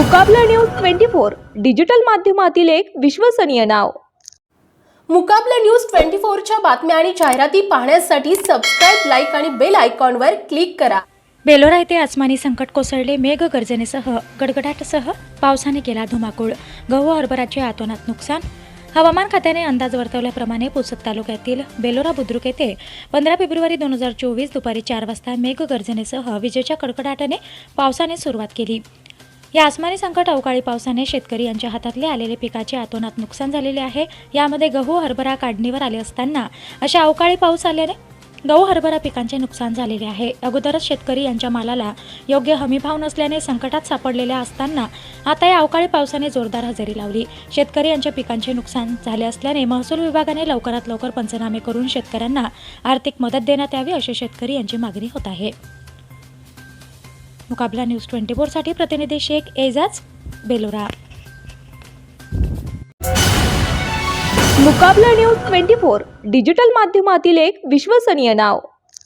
Muqabla news twenty four digital माध्यमातील एक विश्वसनीय नाव. मुकाबला न्यूज ट्वेंटी फोरच्या बातम्या आणि जाहिराती पाहण्यासाठी सबस्क्राईब लाईक आणि बेल आयकॉनवर क्लिक करा. बेलोरा येथे आसमानी संकट कोसळले. मेघ गर्जनेसह गडगडाटसह पावसाने केला धुमाकूळ. गहू हरभराचे आतोनात नुकसान. हवामान खात्याने अंदाज वर्तवल्याप्रमाणे पुसद तालुक्यातील बेलोरा बुद्रुक येथे पंधरा फेब्रुवारी दोन हजार चोवीस दुपारी चार वाजता मेघ गर्जनेसह विजेच्या कडकडाटाने पावसाने सुरुवात केली. या आसमानी संकट अवकाळी पावसाने शेतकरी यांच्या हातातले आलेले पिकाचे आतोनात नुकसान झालेले आहे. यामध्ये गहू हरभरा काढणीवर आले असताना अशा अवकाळी पाऊस आल्याने गहू हरभरा पिकांचे नुकसान झालेले आहे. अगोदरच शेतकरी यांच्या मालाला योग्य हमीभाव नसल्याने संकटात सापडलेल्या असताना आता या अवकाळी पावसाने जोरदार हजेरी लावली. शेतकरी यांच्या पिकांचे नुकसान झाले असल्याने महसूल विभागाने लवकरात लवकर पंचनामे करून शेतकऱ्यांना आर्थिक मदत देण्यात यावी अशी शेतकरी यांची मागणी होत आहे. मुकाबला न्यूज ट्वेंटी फोरसाठी प्रतिनिधी Shaikh Ejaz Belora. Muqabla news twenty four digital माध्यमातील एक विश्वसनीय नाव.